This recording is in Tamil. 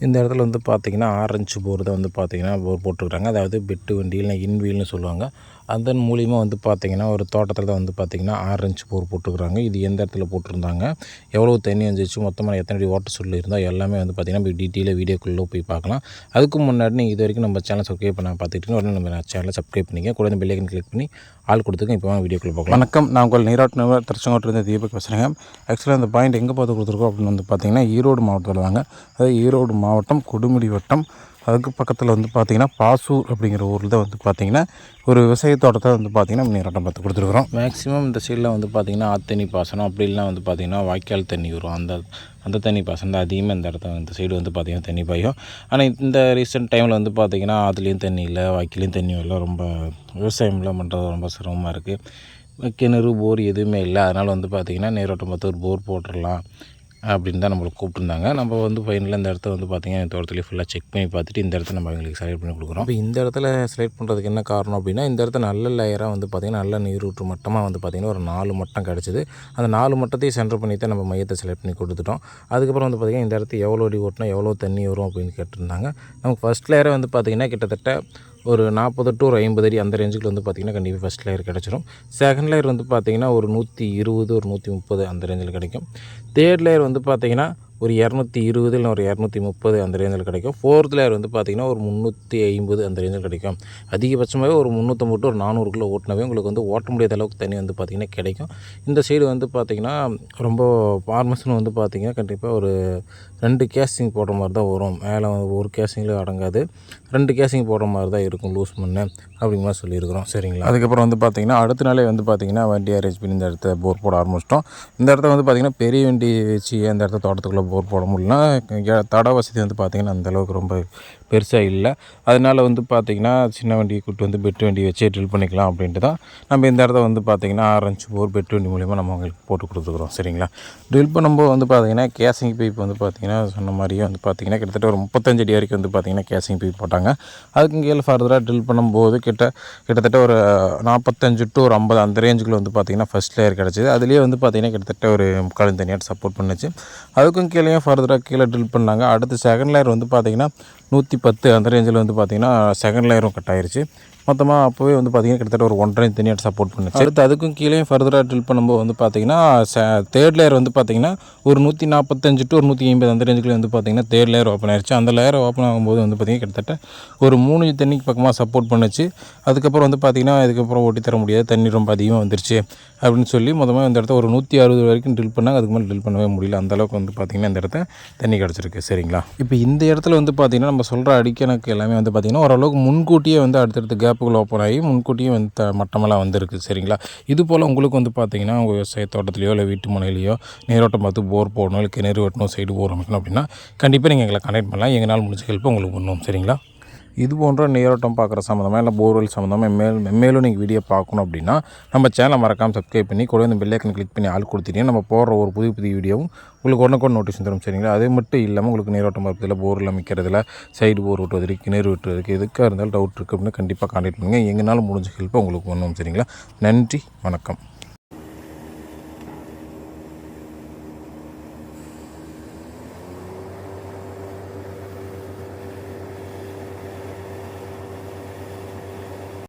இந்த இடத்துல வந்து பார்த்திங்கன்னா ஆரஞ்சு போர் தான் வந்து பார்த்திங்கன்னா போர் போட்டிருக்காங்க. அதாவது பெட்டு வண்டி இன்வீல்னு சொல்லுவாங்க. அதன் மூலிமா வந்து பார்த்தீங்கன்னா ஒரு தோட்டத்தில் தான் வந்து பார்த்தீங்கன்னா ஆரஞ்சு போர் போட்டுருக்குறாங்க. இது எந்த இடத்துல போட்டிருந்தாங்க? எவ்வளோ தண்ணி வந்துச்சு? மொத்தமாக எத்தனை அடி ஓட்ட சொல்லி இருந்தால் எல்லாமே வந்து பார்த்தீங்கன்னா இப்போ டீட்டெயிலாக வீடியோக்குள்ளே போய் பார்க்கலாம். அதுக்கு முன்னாடி நீங்கள் இது வரைக்கும் நம்ம சேனல் சப்ஸ்கிரைப் பண்ண பார்த்துக்கிட்டு உடனே நம்ம சேனலை சப்ஸ்கிரைப் பண்ணிக்க கூட இந்த பெல்லைக்கன் கிளிக் பண்ணி ஆள் கொடுத்துக்கு இப்போ வாங்க வீடியோக்குள்ளே பார்க்கலாம் வணக்கம். நான் உங்கள் நீராட்டு நபர் திருச்செங்கோட்டிலிருந்து தீபக் பேசுகிறேங்க ஆக்சுவலாக அந்த பாயிண்ட் எங்கே பார்த்து கொடுத்துருக்கோம் அப்படின்னு வந்து பார்த்திங்கன்னா ஈரோடு மாவட்டத்தில் தாங்க. அதாவது ஈரோடு மாவட்டம் கொடுமுடி வட்டம் அதுக்கு பக்கத்தில் வந்து பார்த்திங்கன்னா பாசூர் அப்படிங்கிற ஊரில் தான் வந்து பார்த்திங்கன்னா ஒரு விவசாய தோட்டத்தை வந்து பார்த்திங்கன்னா நீராட்டம் பார்த்து கொடுத்துருக்குறோம். மேக்ஸிமம் இந்த சைடில் வந்து பார்த்திங்கன்னா ஆத்தண்ணி பாசனம் அப்படி வந்து பார்த்திங்கன்னா வாய்க்கால் தண்ணி வரும். அந்த அந்த தண்ணி பாசனம் தான் அதிகமாக இந்த இடத்த இந்த சைடு வந்து பார்த்திங்கன்னா தண்ணி பாயும். ஆனால் இந்த ரீசெண்ட் டைமில் வந்து பார்த்திங்கன்னா ஆற்றுலேயும் தண்ணி இல்லை வாய்க்காலையும் தண்ணி இல்லை ரொம்ப விவசாயம்லாம் பண்ணுறது ரொம்ப சிரமமாக இருக்குது கிணறு போர் எதுவுமே இல்லை. அதனால் வந்து பார்த்திங்கன்னா நீரோட்டம் பார்த்து ஒரு போர் போட்டுடலாம். அப்படின்னு தான் நம்மளை கூப்பிட்டுருந்தாங்க. நம்ம வந்து ஃபைனலாக இந்த இடத்த வந்து பார்த்திங்கன்னா தோட்டத்துலேயே ஃபுல்லாக செக் பண்ணி பார்த்துட்டு இந்த இடத்த நம்ம எங்களுக்கு செலக்ட் பண்ணி கொடுக்குறோம். இப்போ இந்த இடத்துல செலக்ட் பண்ணுறதுக்கு என்ன காரணம் அப்படின்னா இந்த இடத்த நல்ல லேயராக வந்து பார்த்திங்கன்னா நல்ல நீரூற்று மட்டமாக வந்து பார்த்திங்கன்னா ஒரு நாலு மட்டம் கிடச்சிது. அந்த நாலு மட்டத்தையும் சென்டர் பண்ணி தான் நம்ம மையத்தை செலக்ட் பண்ணி கொடுத்துட்டோம். அதுக்கப்புறம் வந்து பார்த்திங்கன்னா இந்த இடத்த எவ்வளோ அடி ஓட்டினா எவ்வளோ தண்ணி வரும் அப்படின்னு கேட்டிருந்தாங்க. நமக்கு ஃபஸ்ட் லேயரை வந்து பார்த்திங்கன்னா கிட்டத்தட்ட ஒரு நாற்பது டு ஒரு ஐம்பது அடி அந்த ரேஞ்சுக்கு வந்து பார்த்திங்கன்னா கண்டிப்பாக ஃபஸ்ட் லேயர் கிடச்சிரும். செகண்ட் லேயர் வந்து பார்த்திங்கன்னா ஒரு நூற்றி இருபது ஒரு நூற்றி முப்பது அந்த ரேஞ்சில் கிடைக்கும். தேர்ட் லேயர் வந்து பார்த்திங்கன்னா ஒரு இரநூத்தி இருபது இல்லை ஒரு இரநூத்தி முப்பது அந்த ரேஞ்சில் கிடைக்கும். ஃபோர்த் லேயர் வந்து பார்த்திங்கன்னா ஒரு முந்நூற்றி ஐம்பது அந்த ரேஞ்சில் கிடைக்கும். அதிகபட்சமாகவே ஒரு முந்நூற்றம்பது ஒரு நானூறுக்குள்ளே ஓட்டினாவே உங்களுக்கு வந்து ஓட்ட முடியாத அளவுக்கு தண்ணி வந்து பார்த்திங்கன்னா கிடைக்கும். இந்த சைடு வந்து பார்த்திங்கன்னா ரொம்ப ஃபார்மஸ்னு வந்து பார்த்திங்கன்னா கண்டிப்பாக ஒரு ரெண்டு கேசிங் போடுற மாதிரி தான் வரும். மேலே ஒரு கேசிங்கில் அடங்காது. ரெண்டு கேசிங் போடுற மாதிரி தான் இருக்கும் லூஸ் பண்ணு அப்படிங்கிற சொல்லியிருக்கிறோம். சரிங்களா? அதுக்கப்புறம் வந்து பார்த்திங்கன்னா அடுத்த நாளே வந்து பார்த்திங்கன்னா வண்டி அரேஞ்ச் பண்ணி இந்த இடத்த போர் போட ஆரம்பிச்சிட்டோம். இந்த இடத்த வந்து பார்த்திங்கன்னா பெரிய வண்டி வச்சு அந்த இடத்த தோட்டத்துக்குள்ளே போர் போட முடியல தட வசதி வந்து பார்த்திங்கன்னா அந்தளவுக்கு ரொம்ப பெருசாக இல்லை. அதனால் வந்து பார்த்திங்கன்னா சின்ன வண்டியை கூப்பிட்டு வந்து பெட்டு வண்டி வச்சே ட்ரில் பண்ணிக்கலாம் அப்படின்ட்டு தான் நம்ம இந்த இடத்த வந்து பார்த்திங்கன்னா ஆரஞ்சு போர் பெட்டு வண்டி மூலிமா நம்ம அவங்களுக்கு போட்டு கொடுத்துக்குறோம். சரிங்களா? ட்ரில் பண்ணும்போது வந்து பார்த்திங்கன்னா கேசிங் பைப் வந்து பார்த்திங்கன்னா சொன்ன மாதிரியே வந்து பார்த்திங்கன்னா கிட்டத்தட்ட ஒரு முப்பத்தஞ்சு அடி வரைக்கும் வந்து பார்த்திங்கன்னா கேசிங் பைப் போட்டாங்க. அதுக்கு கீழே ஃபர்தராக ட்ரில் பண்ணும்போது கிட்ட கிட்டத்தட்ட ஒரு நாற்பத்தஞ்சு டு ஒரு ஐம்பது அந்த ரேஞ்சுக்குள்ளே வந்து பார்த்திங்கன்னா ஃபஸ்ட் லேயர் கிடச்சிது. அதுலேயே வந்து பார்த்திங்கன்னா கிட்டத்தட்ட ஒரு முக்கால் தனியாக சப்போர்ட் பண்ணுச்சு. அதுக்கும் கீழேயும் ஃபர்தராக கீழே ட்ரில் பண்ணாங்க. அடுத்து செகண்ட் லேயர் வந்து பார்த்திங்கன்னா நூற்றி பத்து அந்த ரேஞ்சில் வந்து பார்த்திங்கன்னா செகண்ட் லேயரும் கட் ஆயிடுச்சு மொத்தமாக அப்போவே வந்து பார்த்திங்கன்னா கிட்டத்தட்ட ஒரு ஒன்றரை தனியாக சப்போர்ட் பண்ணுச்சு. அடுத்து அதுக்கும் கீழே ஃபர்தராக ட்ரில் பண்ணும்போது வந்து பார்த்திங்கன்னா தேர்ட் லேயர் வந்து பார்த்திங்கன்னா ஒரு நூற்றி நாற்பத்தஞ்சு டு ஒரு நூற்றி ஐம்பது அந்த ரேஞ்சுக்குள்ளே வந்து பார்த்திங்கன்னா தேர்ட் லேயர் ஓப்பன் ஆயிடுச்சு அந்த லேயர் ஓப்பன் ஆகும்போது வந்து பார்த்திங்கன்னா கிட்டத்தட்ட ஒரு மூணு தண்ணிக்கு பக்கமாக சப்போர்ட் பண்ணுச்சு. அதுக்கப்புறம் வந்து பார்த்திங்கன்னா அதுக்கப்புறம் ஓட்டி தர முடியாது. தண்ணி ரொம்ப அதிகமாக வந்துருச்சு அப்படின்னு சொல்லி மொத்தமாக இந்த இடத்த ஒரு நூற்றி அறுபது வரைக்கும் ட்ரில் பண்ணாங்க. அதுக்கு மேலே ட்ரில் பண்ணவே முடியல. அந்தளவுக்கு வந்து பார்த்திங்கன்னா இந்த இடத்த தண்ணி கிடச்சிருக்கு. சரிங்களா? இப்போ இந்த இடத்துல வந்து பார்த்திங்கன்னா நம்ம சொல்கிற அடிக்கணக்கு எல்லாமே வந்து பார்த்திங்கன்னா ஓரளவுக்கு முன்கூட்டியே வந்து அடுத்தடுத்து வாய்ப்புகள் ஓப்பன் ஆகி முன்கூட்டியே வந்து த மட்டமெல்லாம் வந்திருக்கு. சரிங்களா? இது போல் உங்களுக்கு வந்து பார்த்திங்கன்னா உங்கள் விவசாய தோட்டத்துலையோ இல்லை வீட்டு முனையிலையோ நீரோட்டம் பார்த்து போர் போடணும் இல்லை கிணறு வெட்டணும் சைடு போர் அமைக்கணும் அப்படின்னா கண்டிப்பாக நீங்கள் எங்களை கனெக்ட் பண்ணலாம். எங்களால் முடிஞ்ச ஹெல்ப் உங்களுக்கு பண்ணுவோம். சரிங்களா? இது போன்ற நீரோட்டம் பார்க்குற சம்மந்தமாக இல்லை போர்வெல் சம்மந்தமாக மேல் மேலும் நீங்கள் வீடியோ பார்க்கணும் அப்படின்னா நம்ம சேனலை மறக்காமல் சப்ஸ்கிரைப் பண்ணி கூட இந்த பெல்லைக்கன் கிளிக் பண்ணி ஆள் கொடுத்துட்டீங்கன்னா நம்ம போடுற ஒரு புது புது வீடியோவும் உங்களுக்கு உடனுக்கு நோட்டீஸ் தரும் சரிங்களா? அதே மட்டும் இல்லாமல் உங்களுக்கு நீரோட்டம் பார்ப்பதில் போரில் அமைக்கிறதுல சைடு போர் விட்டுவதற்கு கிணறு விட்டுவதற்கு எதுக்காக இருந்தாலும் டவுட் இருக்குது அப்படின்னு கண்டிப்பாக கான்டாக்ட் பண்ணுங்கள் எங்களால் முடிஞ்ச ஹெல்ப்பை உங்களுக்கு பண்ணுவோம் சரிங்களா? நன்றி வணக்கம்.